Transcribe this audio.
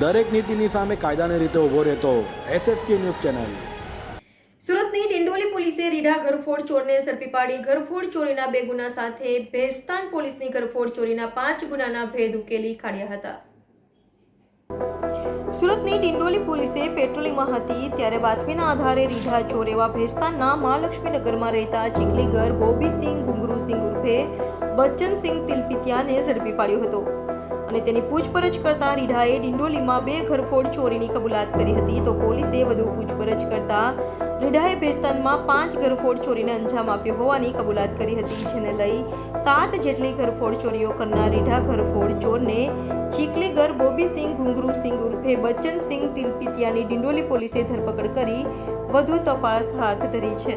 દરેક નીતિની સામે કાયદાની રીતે ઊભો રહેતો એસએસકે ન્યૂઝ ચેનલ. સુરતની ડિંડોલી પોલીસે રીઢા ઘરફોડ ચોરને ઝડપી પાડી ઘરફોડ ચોરીના બે ગુના સાથે ભેસ્તાન પોલીસની ઘરફોડ ચોરીના પાંચ ગુનાના ભેદ ઉકેલી કાઢ્યા હતા. સુરતની ડિંડોલી પોલીસે પેટ્રોલિંગમાં હતી ત્યારે બાતમીના આધારે રીઢા ચોર એવા ભેસ્તાનના મહાલક્ષ્મી નગરમાં રહેતા ચીખલીગર બોબીસિંહ ઘુંગરુસિંહ ઉર્ફે બચ્ચનસિંહ તિલપિતિયાને ઝડપી પાડ્યો હતો. અને તેની પૂછપરછ કરતા રીઢાએ ડિંડોલીમાં બે ઘરફોડ ચોરીની કબૂલાત કરી હતી. તો પોલીસે વધુ પૂછપરછ કરતા રીઢાએ ભેસ્તાનમાં પાંચ ઘરફોડ ચોરીને અંજામ આપ્યો હોવાની કબૂલાત કરી હતી, જેને લઈ સાત જેટલી ઘરફોડ ચોરીઓ કરનાર રીઢા ઘરફોડ ચોરને ચીકલીગર બોબીસિંહ, ઘુંઘરૂસિંહ ઉર્ફે બચ્ચનસિંહ તિલપિતિયાની ડિંડોલી પોલીસે ધરપકડ કરી વધુ તપાસ હાથ ધરી છે.